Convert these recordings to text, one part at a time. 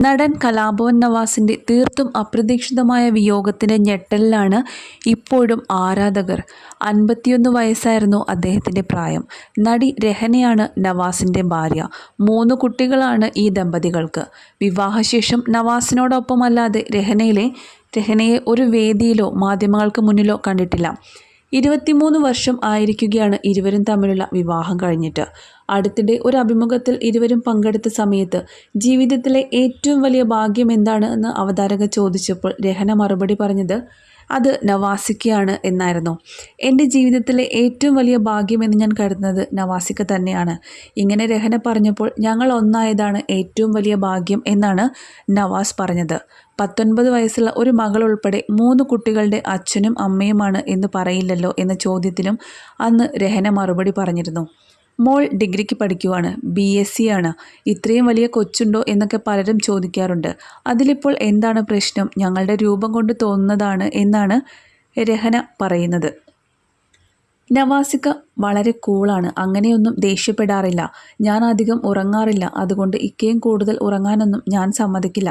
നടൻ കലാഭവൻ നവാസിന്റെ തീർത്തും അപ്രതീക്ഷിതമായ വിയോഗത്തിന്റെ ഞെട്ടലിലാണ് ഇപ്പോഴും ആരാധകർ. അൻപത്തിയൊന്ന് വയസ്സായിരുന്നു അദ്ദേഹത്തിന്റെ പ്രായം. നടി രഹനയാണ് നവാസിന്റെ ഭാര്യ. മൂന്ന് കുട്ടികളാണ് ഈ ദമ്പതികൾക്ക്. വിവാഹശേഷം നവാസിനോടൊപ്പമല്ലാതെ രഹനയിലെ രഹനയെ ഒരു വേദിയിലോ മാധ്യമങ്ങൾക്ക് മുന്നിലോ കണ്ടിട്ടില്ല. ഇരുപത്തിമൂന്ന് വർഷം ആയിരിക്കുകയാണ് ഇരുവരും തമ്മിലുള്ള വിവാഹം കഴിഞ്ഞിട്ട്. അടുത്തിടെ ഒരു അഭിമുഖത്തിൽ ഇരുവരും പങ്കെടുത്ത സമയത്ത് ജീവിതത്തിലെ ഏറ്റവും വലിയ ഭാഗ്യം എന്താണ് എന്ന് അവതാരക ചോദിച്ചപ്പോൾ രഹന മറുപടി പറഞ്ഞത് അത് നവാസിക്കയാണ് എന്നായിരുന്നു. എന്റെ ജീവിതത്തിലെ ഏറ്റവും വലിയ ഭാഗ്യമെന്ന് ഞാൻ കരുതുന്നത് നവാസിക്ക തന്നെയാണ്. ഇങ്ങനെ രഹന പറഞ്ഞപ്പോൾ ഞങ്ങൾ ഒന്നായതാണ് ഏറ്റവും വലിയ ഭാഗ്യം എന്നാണ് നവാസ് പറഞ്ഞത്. പത്തൊൻപത് വയസ്സുള്ള ഒരു മകൾ ഉൾപ്പെടെ മൂന്ന് കുട്ടികളുടെ അച്ഛനും അമ്മയുമാണ് എന്ന് പറയില്ലല്ലോ എന്ന ചോദ്യത്തിനും അന്ന് രഹന മറുപടി പറഞ്ഞിരുന്നു. മോൾ ഡിഗ്രിക്ക് പഠിക്കുവാണ്. ബി എസ് സി ആണ്. ഇത്രയും വലിയ കൊച്ചുണ്ടോ എന്നൊക്കെ പലരും ചോദിക്കാറുണ്ട്. അതിലിപ്പോൾ എന്താണ് പ്രശ്നം? ഞങ്ങളുടെ രൂപം കൊണ്ട് തോന്നുന്നതാണ് എന്നാണ് രഹന പറയുന്നത്. നവാസിക വളരെ കൂളാണ്. അങ്ങനെയൊന്നും ദേഷ്യപ്പെടാറില്ല. ഞാൻ അധികം ഉറങ്ങാറില്ല. അതുകൊണ്ട് ഇക്കയും കൂടുതൽ ഉറങ്ങാനൊന്നും ഞാൻ സമ്മതിക്കില്ല.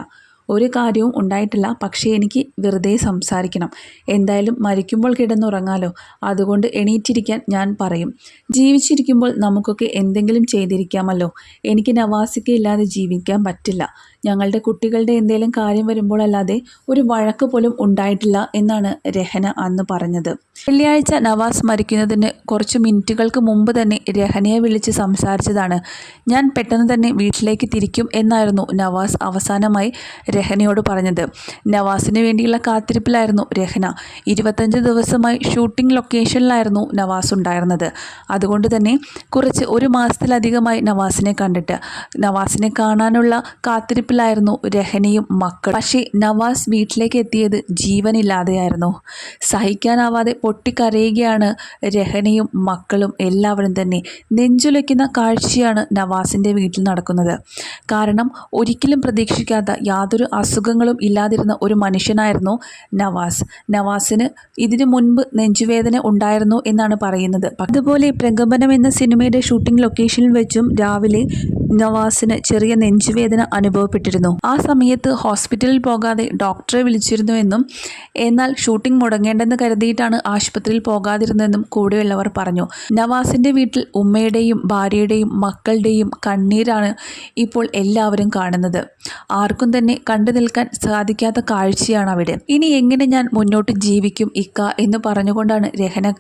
ഒരു കാര്യവും ഉണ്ടായിട്ടില്ല. പക്ഷേ എനിക്ക് വെറുതെ സംസാരിക്കണം. എന്തായാലും മരിക്കുമ്പോൾ കിടന്നുറങ്ങാലോ. അതുകൊണ്ട് എണീറ്റിരിക്കാൻ ഞാൻ പറയും. ജീവിച്ചിരിക്കുമ്പോൾ നമുക്കൊക്കെ എന്തെങ്കിലും ചെയ്തിരിക്കാമല്ലോ. എനിക്ക് നവാസിക്കയില്ലാതെ ജീവിക്കാൻ പറ്റില്ല. ഞങ്ങളുടെ കുട്ടികളുടെ എന്തെങ്കിലും കാര്യം വരുമ്പോൾ അല്ലാതെ ഒരു വഴക്ക് പോലും ഉണ്ടായിട്ടില്ല എന്നാണ് രഹന അന്ന് പറഞ്ഞത്. വെള്ളിയാഴ്ച നവാസ് മരിക്കുന്നതിന് കുറച്ച് മിനിറ്റുകൾക്ക് മുമ്പ് തന്നെ രഹനയെ വിളിച്ച് സംസാരിച്ചതാണ്. ഞാൻ പെട്ടെന്ന് തന്നെ വീട്ടിലേക്ക് തിരിക്കും എന്നായിരുന്നു നവാസ് അവസാനമായി രഹനയോട് പറഞ്ഞത്. നവാസിന് വേണ്ടിയുള്ള കാത്തിരിപ്പിലായിരുന്നു രഹന. ഇരുപത്തഞ്ച് ദിവസമായി ഷൂട്ടിംഗ് ലൊക്കേഷനിലായിരുന്നു നവാസ് ഉണ്ടായിരുന്നത്. അതുകൊണ്ട് തന്നെ കുറച്ച് ഒരു മാസത്തിലധികമായി നവാസിനെ കണ്ടിട്ട് നവാസിനെ കാണാനുള്ള കാത്തിരിപ്പിലായിരുന്നു രഹനയും മക്കൾ പക്ഷേ നവാസ് വീട്ടിലേക്ക് എത്തിയത് ജീവനില്ലാതെയായിരുന്നു. സഹിക്കാനാവാതെ പൊട്ടിക്കരയുകയാണ് രഹനയും മക്കളും എല്ലാവരും തന്നെ. നെഞ്ചുലയ്ക്കുന്ന കാഴ്ചയാണ് നവാസിന്റെ വീട്ടിൽ നടക്കുന്നത്. കാരണം ഒരിക്കലും പ്രതീക്ഷിക്കാത്ത യാതൊരു അസുഖങ്ങളും ഇല്ലാതിരുന്ന ഒരു മനുഷ്യനായിരുന്നു നവാസ്. നവാസിന് ഇതിനു മുൻപ് നെഞ്ചുവേദന ഉണ്ടായിരുന്നു എന്നാണ് പറയുന്നത്. അതുപോലെ പ്രകമ്പനം എന്ന സിനിമയുടെ ഷൂട്ടിംഗ് ലൊക്കേഷനിൽ വെച്ചും രാവിലെ നവാസിന് ചെറിയ നെഞ്ചുവേദന അനുഭവപ്പെട്ടിരുന്നു. ആ സമയത്ത് ഹോസ്പിറ്റലിൽ പോകാതെ ഡോക്ടറെ വിളിച്ചിരുന്നുവെന്നും എന്നാൽ ഷൂട്ടിംഗ് മുടങ്ങേണ്ടെന്ന് കരുതിയിട്ടാണ് ആശുപത്രിയിൽ പോകാതിരുന്നതെന്നും കൂടെയുള്ളവർ പറഞ്ഞു. നവാസിന്റെ വീട്ടിൽ ഉമ്മയുടെയും ഭാര്യയുടെയും മക്കളുടെയും കണ്ണീരാണ് ഇപ്പോൾ എല്ലാവരും കാണുന്നത്. ആർക്കും തന്നെ കണ്ടു നിൽക്കാൻ സാധിക്കാത്ത കാഴ്ചയാണ് അവിടെ. ഇനി എങ്ങനെ ഞാൻ മുന്നോട്ട് ജീവിക്കും ഇക്ക എന്ന് പറഞ്ഞുകൊണ്ടാണ് രഹന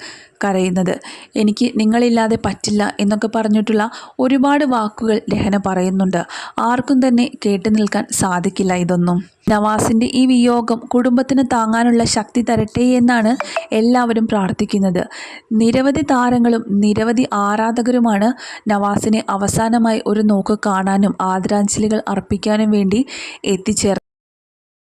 കരയുന്നത്. എനിക്ക് നിങ്ങളില്ലാതെ പറ്റില്ല എന്നൊക്കെ പറഞ്ഞിട്ടുള്ള ഒരുപാട് വാക്കുകൾ രഹന പറയുന്നുണ്ട്. ആർക്കും തന്നെ കേട്ടു നിൽക്കാൻ സാധിക്കില്ല ഇതൊന്നും. നവാസിന്റെ ഈ വിയോഗം കുടുംബത്തിന് താങ്ങാനുള്ള ശക്തി തരട്ടെ എന്നാണ് എല്ലാവരും പ്രാർത്ഥിക്കുന്നത്. നിരവധി താരങ്ങളും നിരവധി ആരാധകരുമാണ് നവാസിനെ അവസാനമായി ഒരു നോക്ക് കാണാനും ആദരാഞ്ജലികൾ അർപ്പിക്കാനും വേണ്ടി എത്തിച്ചേർന്നത്.